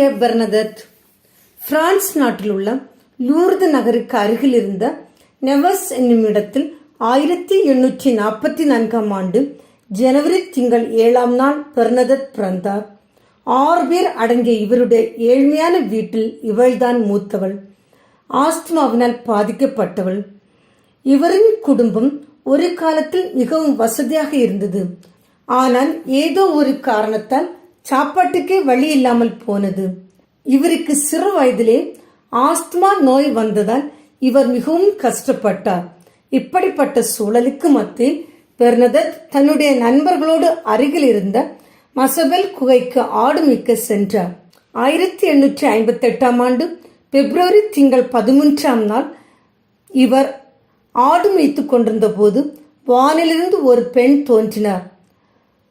தூய பெர்னதத். பிரான்ஸ் நாட்டில் உள்ள லூர்து நகருக்கு அருகில் இருந்த நெவஸ் என்னும் இடத்தில் ஆயிரத்தி எண்ணூற்றி நாற்பத்தி நான்காம் ஆண்டு ஜனவரி திங்கள் ஏழாம் நாள் பெர்னதத் பிறந்தார். ஆறு பேர் அடங்கிய இவருடைய ஏழ்மையான வீட்டில் இவள்தான் மூத்தவள். ஆஸ்துமாவினால் பாதிக்கப்பட்டவள். இவரின் குடும்பம் ஒரு காலத்தில் மிகவும் வசதியாக இருந்தது. ஆனால் ஏதோ ஒரு காரணத்தால் சாப்பாட்டுக்கே வழி இல்லாமல் போனது. இவருக்கு சிறு வயதிலே ஆஸ்துமா நோய் வந்ததால் இவர் மிகவும் கஷ்டப்பட்டார். இப்படிப்பட்ட சூழலுக்கு மத்தியில் பெர்னதத் தன்னுடைய நண்பர்களோடு அருகில் இருந்த மசபெல் குகைக்கு ஆடு மிக்க சென்றார். ஆயிரத்தி எண்ணூற்றி ஐம்பத்தி எட்டாம் ஆண்டு பிப்ரவரி திங்கள் பதிமூன்றாம் நாள் இவர் ஆடு மேய்த்துக் கொண்டிருந்த போது வானிலிருந்து ஒரு பெண் தோன்றினார்.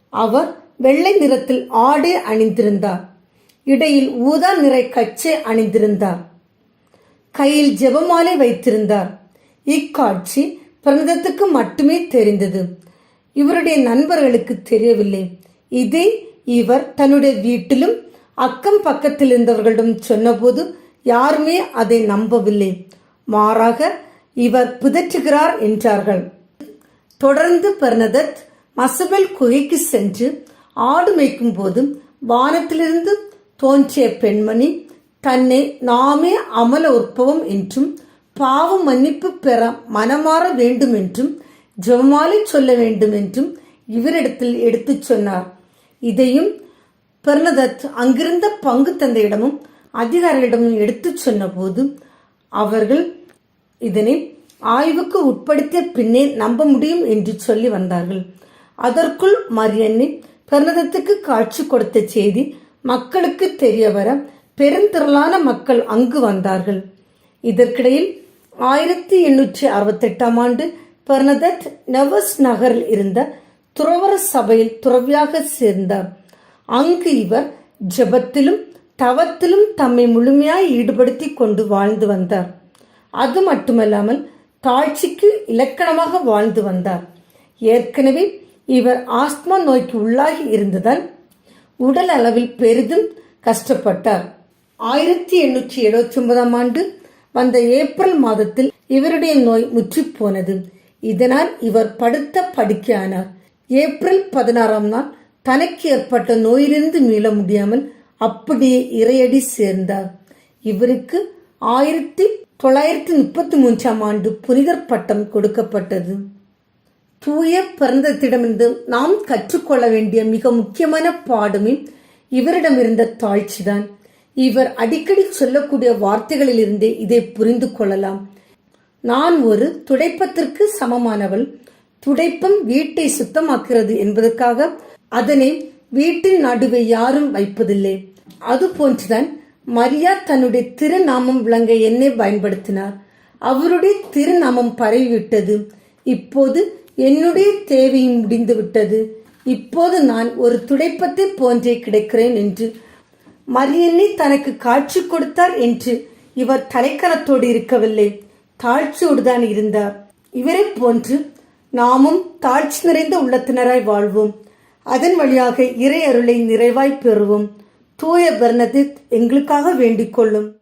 அவர் வெள்ளை நிறத்தில் ஆடே அணிந்திருந்தார். இடையில் ஊதா நிற கச்சை அணிந்திருந்தார். கையில் ஜெபமாலை வைத்திருந்தார். இக்காட்சி பிரணதத்துக்கு மட்டுமே தெரிந்தது. இவருடைய நண்பர்களுக்கு தெரியவில்லை. இதை இவர் தன்னுடைய வீட்டிலும் அக்கம் பக்கத்தில் இருந்தவர்களிடம் சொன்னபோது யாருமே அதை நம்பவில்லை. மாறாக இவர் புதற்றுகிறார் என்றார்கள். தொடர்ந்து பெர்னதத் மசபெல் குகைக்கு சென்று ஆடு மேய்க்கும் போது வானத்திலிருந்து தோன்றிய பெண்மணி தன்னை நாமே அமல உற்பவம் என்றும் பாவ மன்னிப்பு பெற மனமாற வேண்டும் என்றும் ஜெபமாலை சொல்ல வேண்டும் என்றும் இவரிடத்தில் எடுத்துச் சொன்னார். இதையும் பெர்னதத் அங்கிருந்த பங்கு தந்தையிடமும் அதிகாரிகளிடமும் எடுத்துச் சொன்னபோது அவர்கள் இதனை ஆய்வுக்கு உட்படுத்திய பின்னே நம்ப முடியும் என்று சொல்லி வந்தார்கள். அதற்குள் மரியன்னை பர்ணதத்துக்கு காட்சி கொடுத்த செய்தி மக்களுக்கு தெரிய வர பெருந்திரளான மக்கள் அங்கு வந்தார்கள். இதற்கிடையில் ஆயிரத்தி எண்ணூற்றி அறுபத்தெட்டாம் ஆண்டு பெர்னதத் நெவஸ் நகரில் இருந்த துறவர சபையில் துறவியாக சேர்ந்தார் அங்கு இவர் ஜெபத்திலும் தவத்திலும் தம்மை முழுமையாய் ஈடுபடுத்தி கொண்டு வாழ்ந்து வந்தார். அது மட்டுமல்லாமல் தாழ்ச்சிக்கு இலக்கணமாக வாழ்ந்து வந்தார். ஏற்கனவே இவர் ஆஸ்மா நோய்க்கு உள்ளாகி இருந்ததால் உடல் அளவில் பெரிதும் கஷ்டப்பட்டார். ஆயிரத்தி எண்ணூற்றி எழுபத்தி ஒன்பதாம் ஆண்டு வந்த ஏப்ரல் மாதத்தில் இவருடைய நோய் முற்றி போனது இதனால் இவர் படுத்த படுக்கையானார். ஏப்ரல் பதினாறாம் நாள் தனக்கு ஏற்பட்ட நோயிலிருந்து மீள முடியாமல் அப்படியே இறையடி சேர்ந்தார். இவருக்கு ஆயிரத்தி தொள்ளாயிரத்தி முப்பத்தி மூன்றாம் ஆண்டு புனிதர் பட்டம் கொடுக்கப்பட்டது. தூய பிறந்தத்திடமிருந்து நாம் கற்றுக்கொள்ள வேண்டிய மிக முக்கியமான பாடமே இவரிடம் இருந்த தாழ்ச்சிதான். இவர் அடிக்கடி சொல்லக்கூடிய வார்த்தைகளிலிருந்தே இதை புரிந்து கொள்ளலாம். நான் ஒரு துடைப்பத்திற்கு சமமானவள். துடைப்பம் வீட்டை சுத்தமாக்கிறது என்பதற்காக அதனை வீட்டின் நடுவே யாரும் வைப்பதில்லை. அது போன்றுதான் மரியா தன்னுடைய திருநாமம் விளங்க என்னை பயன்படுத்தினார். அவருடைய திருநாமம் பரவிவிட்டது. இப்போது என்னுடைய தேவையும் முடிந்துவிட்டது. இப்போது நான் ஒரு துடைப்பத்தை போன்றே கிடைக்கிறேன் என்று மரியன்னை தனக்கு காட்சி கொடுத்தார் என்று இவர் தலைக்கணத்தோடு இருக்கவில்லை. தாழ்ச்சியோடுதான் இருந்தார். இவரை போன்று நாமும் தாழ்ச்சி நிறைந்த உள்ளத்தினராய் வாழ்வோம். அதன் வழியாக இறை அருளை நிறைவாய் பெறுவோம். தூய பர்ணதித் எங்களுக்காக வேண்டிக் கொள்ளும்.